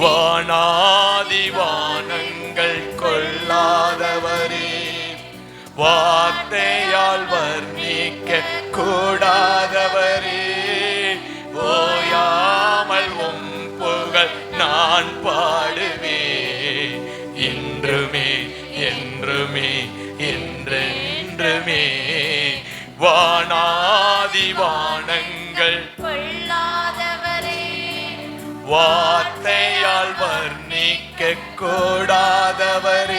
வானாதி வானங்கள் கொள்ளாதவரே. வார்த்தையால் வர்ணிக்க கூடாதவரே. ஓயாமல் உம் புகழ் நான் பாடுவே இன்றுமே என்றுமே என்றென்றுமே. வானாதி கூடாதவரே.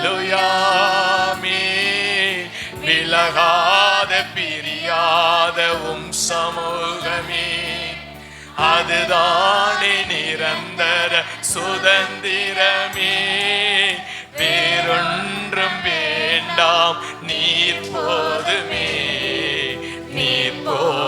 ஹalleluya விலகாத பிரியாத உம் சமூகமே அதுதானே நிரந்தர சுதந்திரமே வேறொன்றும் வேண்டாம் நீர் போதுமே நீர் போதும்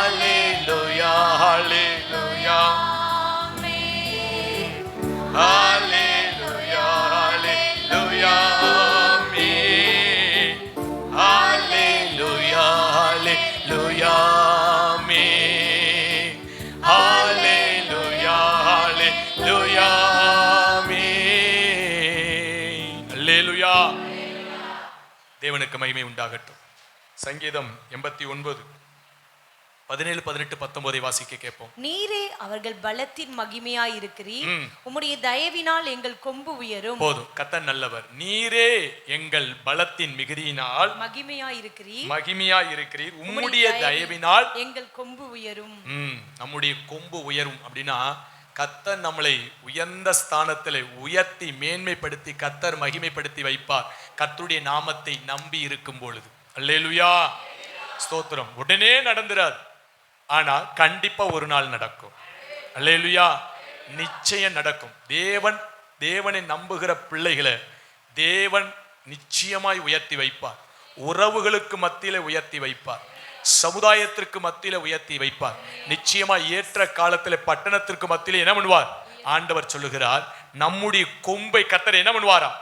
மகிமை உண்டாகட்டும். சங்கீதம் எண்பத்தி ஒன்பது. பதினேழு பதினெட்டு பத்தொன்பதை வாசிக்க கேட்போம். நீரே அவர்கள் பலத்தின் மகிமையாய் இருக்கிறீர். உம்முடைய தயவினால் எங்கள் கொம்பு உயரும். போதும். கத்தர் நல்லவர். நீரே எங்கள் பலத்தின் மிகுதியினால் மகிமையாய் இருக்கிறீர் மகிமையா இருக்கிறீர் உம்முடைய தயவினால் எங்கள் கொம்பு உயரும். நம்முடைய கொம்பு உயரும் அப்படின்னா கத்தர் நம்மளை உயர்ந்த ஸ்தானத்தில் உயர்த்தி மேன்மைப்படுத்தி கத்தர் மகிமைப்படுத்தி வைப்பார். கத்தருடைய நாமத்தை நம்பி இருக்கும் பொழுது. அல்லேலுயா. ஸ்தோத்திரம். உடனே நடந்துராது ஆனால் கண்டிப்பா ஒரு நாள் நடக்கும். அல்லேலுயா. நிச்சயம் நடக்கும். தேவன் தேவனை நம்புகிற பிள்ளைகளை தேவன் நிச்சயமாய் உயர்த்தி வைப்பார். உறவுகளுக்கு மத்தியில உயர்த்தி வைப்பார். சமுதாயத்திற்கு மத்தியில உயர்த்தி வைப்பார். நிச்சயமா ஏற்ற காலத்துல பட்டணத்திற்கு மத்தியில என்ன பண்ணுவார்? ஆண்டவர் சொல்லுகிறார் நம்முடைய கொம்பை கத்தர் என்ன பண்ணுவாராம்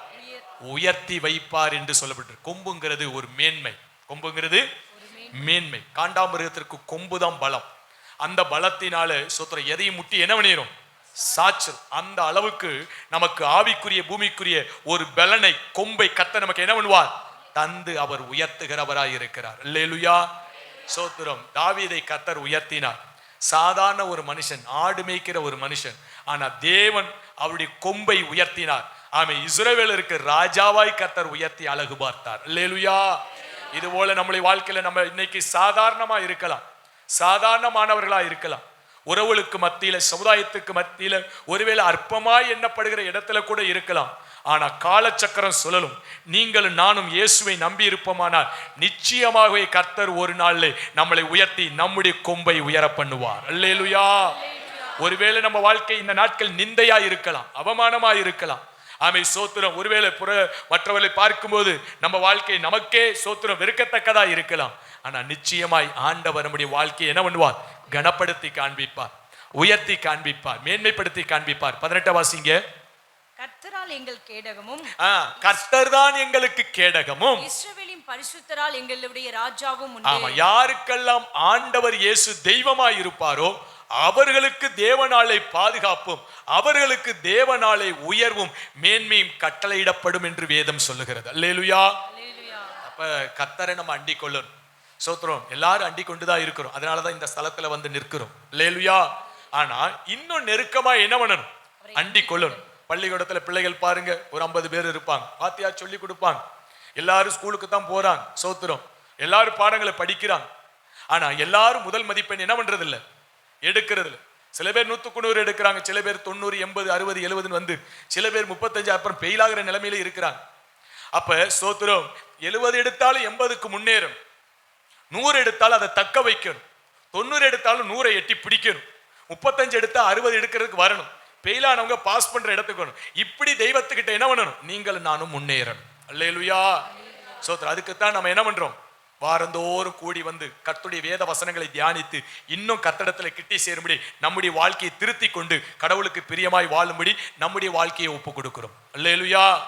உயர்த்தி வைப்பார் என்று சொல்லப்பட்டிருக்கு கொம்புங்கிறது ஒரு மேன்மை. கொம்புங்கிறது மேன்மை. காண்டாமிருகத்திற்கு கொம்புதான் பலம். அந்த பலத்தினால சுத்திர எதையும் முட்டி என்ன பண்ணிரும்? சாச்சல் அந்த அளவுக்கு நமக்கு ஆவிக்குரிய பூமிக்குரிய ஒரு பலனை கொம்பை கத்த நமக்கு என்ன பண்ணுவார்? தந்து அவர் உயர்த்துகிறவராய் இருக்கிறார். இல்லேலுயா சோத்திரம். தாவீதை கத்தர் உயர்த்தினார். சாதாரண ஒரு மனுஷன் ஆடு மேய்க்கிற ஒரு மனுஷன். ஆனால் தேவன் அவருடைய கொம்பை உயர்த்தினார். ஆமை இஸ்ரேவேலருக்கு ராஜாவாய் கத்தர் உயர்த்தி அழகு பார்த்தார். லேலுயா இது போல நம்முடைய வாழ்க்கையில நம்ம இன்னைக்கு சாதாரணமா இருக்கலாம். சாதாரணமானவர்களா இருக்கலாம். உறவுகளுக்கு மத்தியில சமுதாயத்துக்கு மத்தியில ஒருவேளை அற்பமாய் எண்ணப்படுகிற இடத்துல கூட இருக்கலாம். ஆனா காலச்சக்கரம் சுழலும். நீங்களும் நானும் இயேசுவை நம்பி இருப்போமானால் நிச்சயமாகவே கர்த்தர் ஒரு நாளில் நம்மளை உயர்த்தி நம்முடைய கொம்பை உயர பண்ணுவார். அல்லேலுயா. ஒருவேளை நம்ம வாழ்க்கை இந்த நாட்கள் நிந்தையா இருக்கலாம் அவமானமா இருக்கலாம். ஆமை சோத்திரம் ஒருவேளை புற மற்றவர்களை பார்க்கும்போது நம்ம வாழ்க்கை நமக்கே சோத்திரம் வெறுக்கத்தக்கதா இருக்கலாம். ஆனா நிச்சயமாய் ஆண்டவர் நம்முடைய வாழ்க்கையை என்ன பண்ணுவார்? கனப்படுத்தி காண்பிப்பார் உயர்த்தி காண்பிப்பார் மேன்மைப்படுத்தி காண்பிப்பார். பதினெட்ட வாசிங்க கர்த்தரால் எங்கள் கேடகமும். கர்த்தர் தான் எங்களுக்கு கேடகமும். இஸ்ரவேலின் பரிசுத்தரால் எங்களுடைய ராஜாவும் ஆமா யாருக்கெல்லாம் ஆண்டவர் இயேசு தெய்வமாய் இருப்பாரோ அவர்களுக்கு தேவனாலே பாதுகாப்பும் அவர்களுக்கு தேவனாலே உயர்வும் மேன்மையும் கட்டளையிடப்படும் என்று வேதம் சொல்லுகிறது. அல்லேலுயா. அப்ப கத்தரை நம்ம அண்டிக் கொள்ளணும் சோத்திரம் எல்லாரும் அண்டி கொண்டு தான் இருக்கிறோம். அதனால தான் இந்த ஸ்தலத்துல வந்து நிற்கிறோம். லேலுயா ஆனா இன்னும் நெருக்கமா என்ன பண்ணணும்? அண்டி கொள்ளணும் பள்ளிக்கூடத்தில் பிள்ளைகள் பாருங்க ஒரு ஐம்பது பேர் இருப்பாங்க. வாத்தியா சொல்லி கொடுப்பாங்க. எல்லாரும் ஸ்கூலுக்கு தான் போறாங்க சோத்துறோம். எல்லாரும் பாடங்களை படிக்கிறாங்க. ஆனா எல்லாரும் முதல் மதிப்பெண் என்ன பண்றது இல்ல எடுக்கிறது சில பேர் நூத்துக்கு நூறு எடுக்கிறாங்க சில பேர் தொண்ணூறு எண்பது அறுபது எழுபதுன்னு வந்து சில பேர் முப்பத்தஞ்சு அப்புறம் பெயிலாகிற நிலைமையில இருக்கிறாங்க. அப்ப ஸ்தோத்திரம் எழுபது எடுத்தாலும் எண்பதுக்கு முன்னேறும். நூறு எடுத்தாலும் அதை தக்க வைக்கணும். தொண்ணூறு எடுத்தாலும் நூறை எட்டி பிடிக்கணும். முப்பத்தஞ்சு எடுத்தா அறுபது எடுக்கிறதுக்கு வரணும். பெயிலானவங்க பாஸ் பண்ற இடத்துக்கு வரணும். இப்படி தெய்வத்துக்கிட்ட என்ன பண்ணணும்? நீங்கள் நானும் முன்னேறணும். அல்லேலுயா. சோத்ரா அதுக்குத்தான் நம்ம என்ன பண்றோம்? வாரந்தோறும் கூடி வந்து கர்த்துடைய வேத வசனங்களை தியானித்து இன்னும் கத்தடத்துல கிட்டி சேரும்படி நம்முடைய வாழ்க்கையை திருத்தி கொண்டு கடவுளுக்கு பிரியமாய் வாழும்படி நம்முடைய வாழ்க்கையை ஒப்பு கொடுக்கிறோம். அல்லேலுயா.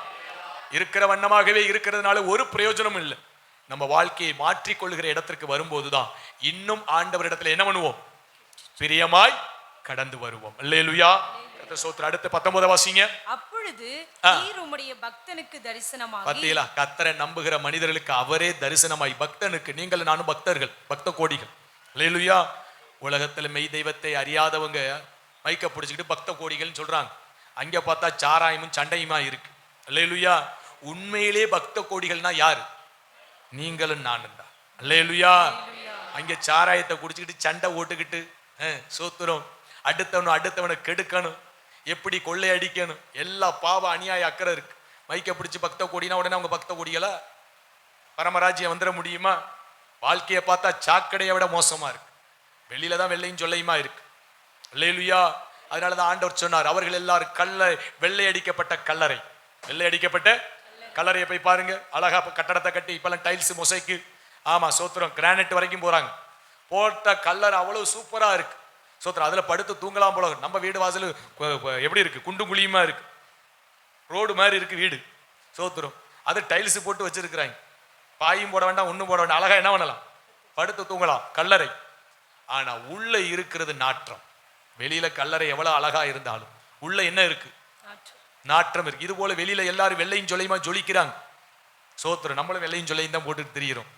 இருக்கிற வண்ணமாகவே இருக்கிறதுனால ஒரு பிரயோஜனமும் இல்லை. நம்ம வாழ்க்கையை மாற்றிக்கொள்கிற இடத்திற்கு வரும்போதுதான் இன்னும் ஆண்டவரிடத்துல என்ன பண்ணுவோம்? பிரியமாய் கடந்து வருவோம். அல்லேலுயா. கர்த்தர் ஸ்தோத்திரம் அடுத்து பத்தொன்பது வாசிங்க. அப்பொழுது. நீர் உம்முடைய பக்தனுக்கு தரிசனமாகி பத்தியலா கத்தரை நம்புகிற மனிதர்களுக்கு அவரே தரிசனமாய் பக்தனுக்கு நீங்கள் நானும் பக்தர்கள் பக்த கோடிகள் அல்லேலுயா உலகத்துல மெய் தெய்வத்தை அறியாதவங்க மைக்க பிடிச்சிக்கிட்டு பக்த கோடிகள்னு சொல்றாங்க. அங்க பார்த்தா சாராயமும் சண்டையுமா இருக்கு. அல்லேலுயா உண்மையிலே பக்த கோடிகள்னா யாரு? நீங்களும் நானும் தான். அல்லேலுயா அங்க சாராயத்தை குடிச்சுக்கிட்டு சண்டை ஓட்டுக்கிட்டு சோத்துறோம். அடுத்தவனும் அடுத்தவனை கெடுக்கணும். எப்படி கொள்ளை அடிக்கணும் எல்லா பாவ அநியாய அக்கறை இருக்கு. மைக்கை பிடிச்சி பக்த கோடினா உடனே அவங்க பக்த கோடிகளா? பரமராஜ்யம் வந்துட முடியுமா? வாழ்க்கையை பார்த்தா சாக்கடையை விட மோசமா இருக்கு. வெளியில தான் வெள்ளையும் சொல்லையுமா இருக்கு. இல்லையிலுயா அதனால தான் ஆண்டவர் சொன்னார் அவர்கள் எல்லாரும் கல்ல வெள்ளை அடிக்கப்பட்ட கல்லறை. வெள்ளை அடிக்கப்பட்ட கல்லறையை போய் பாருங்க. அழகா கட்டடத்தை கட்டி இப்பெல்லாம் டைல்ஸ் மொசைக்கு ஆமா சோத்திரம் கிரானைட் வரைக்கும் போறாங்க. போட்ட கல்லறை அவ்வளவு சூப்பரா இருக்கு. சோத்திரம் அதில் படுத்து தூங்கலாம் போல நம்ம வீடு வாசல் எப்படி இருக்குது குண்டும் குழியுமா இருக்கு? ரோடு மாதிரி இருக்குது வீடு சோத்திரம். அது டைல்ஸ் போட்டு வச்சிருக்கிறாங்க. பாயும் போட வேண்டாம் ஒன்றும் போட வேண்டாம். அழகாக என்ன பண்ணலாம்? படுத்து தூங்கலாம். கல்லறை. ஆனால் உள்ளே இருக்கிறது நாற்றம். வெளியில் கல்லறை எவ்வளோ அழகாக இருந்தாலும் உள்ளே என்ன இருக்குது நாற்றம். இருக்குது இது போல் வெளியில் எல்லாரும் வெள்ளையும் சொல்லையுமா ஜொலிக்கிறாங்க. சோத்திரம் நம்மளும் வெள்ளையும் சொல்லையும் தான் போட்டுட்டு தெரியிறோம்.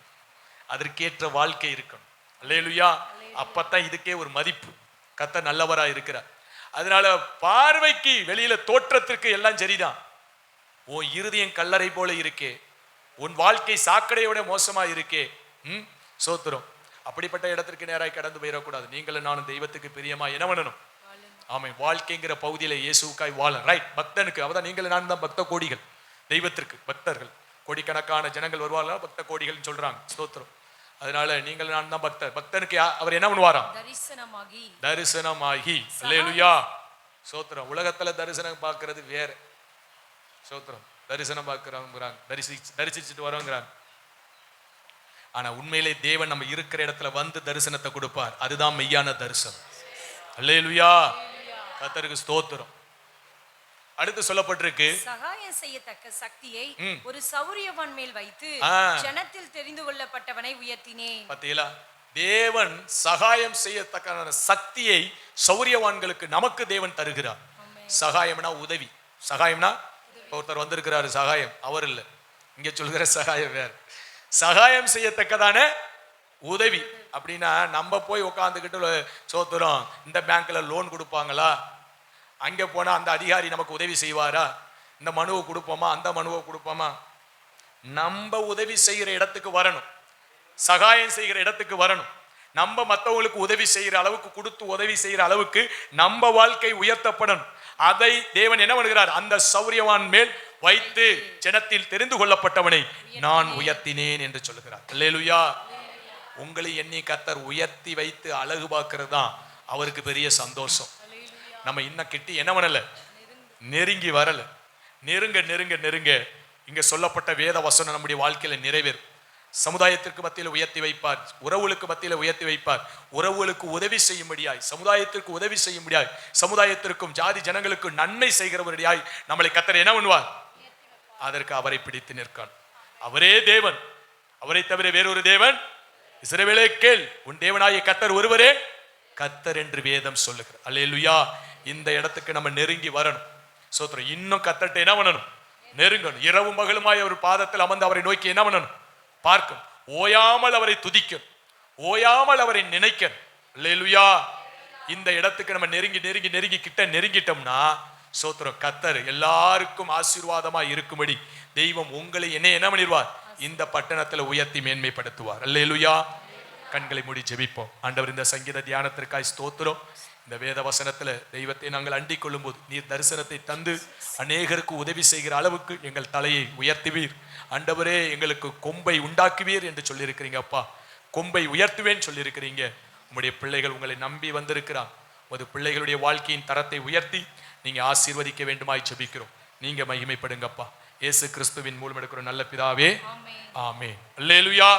அதற்கேற்ற வாழ்க்கை இருக்கணும். அல்லேலுயா. அப்பத்தான் இதுக்கே ஒரு மதிப்பு. கத்த நல்லவரா இருக்கிறார். அதனால பார்வைக்கு வெளியில தோற்றத்திற்கு எல்லாம் சரிதான். உன் இருதயம் கல்லறை போல இருக்கே. உன் வாழ்க்கை சாக்கடையோட மோசமா இருக்கே. ம் சோத்துரும். அப்படிப்பட்ட இடத்திற்கு நேராக கடந்து போயிடக்கூடாது. நீங்களும் நானும் தெய்வத்துக்கு பிரியமா என்ன பண்ணணும்? ஆமை வாழ்க்கைங்கிற பகுதியில இயேசுக்காய் வாழ. ரைட் பக்தனுக்கு அவதான் நீங்களும் நான் தான் பக்த கோடிகள். தெய்வத்திற்கு பக்தர்கள். கோடிக்கணக்கான ஜனங்கள் வருவாங்களா பக்த கோடிகள்னு சொல்றாங்க. ஸ்தோத்திரம் அதனால நீங்கள் நான் தான் பக்தர். பக்தனுக்கு அவர் என்ன பண்ணுவாராம்? தரிசனமாகி. தரிசனமாகி. அல்லேலுயா சோத்திரம். உலகத்துல தரிசனம் பார்க்கிறது வேற. சோத்திரம். தரிசனம் பார்க்கிறவங்கிறாங்க. தரிசி தரிசிச்சுட்டு வரோங்கிறாங்க ஆனா உண்மையிலே தேவன் நம்ம இருக்கிற இடத்துல வந்து தரிசனத்தை கொடுப்பார். அதுதான் மெய்யான தரிசனம். அல்லேலுயா கத்தருக்கு ஸ்தோத்திரம். அடுத்து சொல்லப்பட்டிருக்கு. சகாயம் செய்யத்தக்க சக்தியை. ஒரு சௌரியவான் மேல் வைத்து. ஜனத்தில் தெரிந்து கொள்ளப்பட்டவனை உயர்த்தினேன். பார்த்தீங்களா தேவன் சகாயம் செய்யத்தக்க சக்தியை சௌரியவான்களுக்கு நமக்கு தேவன் தருகிறார். சகாயம்னா உதவி. சகாயம்னா ஒருத்தர் வந்திருக்கிறாரு சகாயம். அவர் இல்லை. இங்க சொல்கிற சகாயம் வேற. சகாயம் செய்யத்தக்கதான உதவி. அப்படின்னா நம்ம போய் உட்காந்துக்கிட்டு சோத்துறோம். இந்த பேங்க்ல லோன் கொடுப்பாங்களா? அங்கே போனால் அந்த அதிகாரி நமக்கு உதவி செய்வாரா? இந்த மனுவை கொடுப்போமா? அந்த மனுவை கொடுப்போமா? நம்ம உதவி செய்கிற இடத்துக்கு வரணும். சகாயம் செய்கிற இடத்துக்கு வரணும். நம்ம மற்றவங்களுக்கு உதவி செய்கிற அளவுக்கு கொடுத்து உதவி செய்கிற அளவுக்கு நம்ம வாழ்க்கை உயர்த்தப்படணும். அதை தேவன் என்ன பண்ணுகிறார்? அந்த சௌரியவான் மேல் வைத்து ஜனத்தில் தெரிந்து கொள்ளப்பட்டவனை நான் உயர்த்தினேன் என்று சொல்லுகிறார். லேலுயா உங்களை எண்ணி கத்தர் உயர்த்தி வைத்து அழகு பார்க்கிறது தான் அவருக்கு பெரிய சந்தோஷம். நம்ம இன்னும் கிட்டி என்ன பண்ணல? நெருங்கி வரல. நெருங்க நெருங்க நெருங்க. இங்க சொல்லப்பட்ட வேத வசனம் நம்முடைய வாழ்க்கையில நிறைவேறும். சமுதாயத்திற்கு மத்தியில் உயர்த்தி வைப்பார். உறவுகளுக்கு மத்தியில் உயர்த்தி வைப்பார். உறவுகளுக்கு உதவி செய்யும்படியாய் சமுதாயத்திற்கு உதவி செய்யும்படியாய் சமுதாயத்திற்கும் ஜாதி ஜனங்களுக்கும் நன்மை செய்கிறவருடையாய் நம்மளை கத்தர் என்ன பண்ணுவார்? அதற்கு அவரை பிடித்து நிற்கான் அவரே தேவன். அவரை தவிர வேறொரு தேவன்? இஸ்ரவேலே கேள். உன் தேவனாய கத்தர் ஒருவரே கத்தர் என்று வேதம் சொல்லுகிறார். அல்லேலுயா. இந்த இடத்துக்கு நம்ம நெருங்கி வரணும். சோத்திரம் இன்னும் கத்தட்ட என்ன பண்ணணும்? நெருங்கணும். இரவும் பகலுமாய் அவர் பாதத்தில் அமர்ந்து அவரை நோக்கி என்ன பண்ணணும்? பார்க்கணும். ஓயாமல் அவரை துதிக்கணும். ஓயாமல் அவரை நினைக்கணும். அல்லேலூயா. இந்த இடத்துக்கு நம்ம நெருங்கி நெருங்கி நெருங்கி கிட்ட நெருங்கிட்டோம்னா சோத்திரம் கத்தர் எல்லாருக்கும் ஆசீர்வாதமா இருக்கும்படி தெய்வம் உங்களை என்ன என்ன பண்ணிடுவார்? இந்த பட்டணத்துல உயர்த்தி மேன்மைப்படுத்துவார். அல்லேலூயா. கண்களை மூடி ஜெபிப்போம். ஆண்டவர் இந்த சங்கீத தியானத்திற்காய் ஸ்தோத்திரம். இந்த வேத வசனத்துல தெய்வத்தை நாங்கள் அண்டிக் கொள்ளும்போது நீர் தரிசனத்தை தந்து அநேகருக்கு உதவி செய்கிற அளவுக்கு எங்கள் தலையை உயர்த்துவீர். ஆண்டவரே எங்களுக்கு கொம்பை உண்டாக்குவீர் என்று சொல்லியிருக்கிறீங்க அப்பா. கொம்பை உயர்த்துவேன் சொல்லியிருக்கிறீங்க. உம்முடைய பிள்ளைகள் உங்களை நம்பி வந்திருக்கிறான் உமது பிள்ளைகளுடைய வாழ்க்கையின் தரத்தை உயர்த்தி நீங்க ஆசீர்வதிக்க வேண்டுமாய் ஜெபிக்கிறோம். நீங்க மகிமைப்படுங்கப்பா. இயேசு கிறிஸ்துவின் மூலம் எடுக்கிற நல்ல பிதாவே. ஆமே அல்லேலுயா.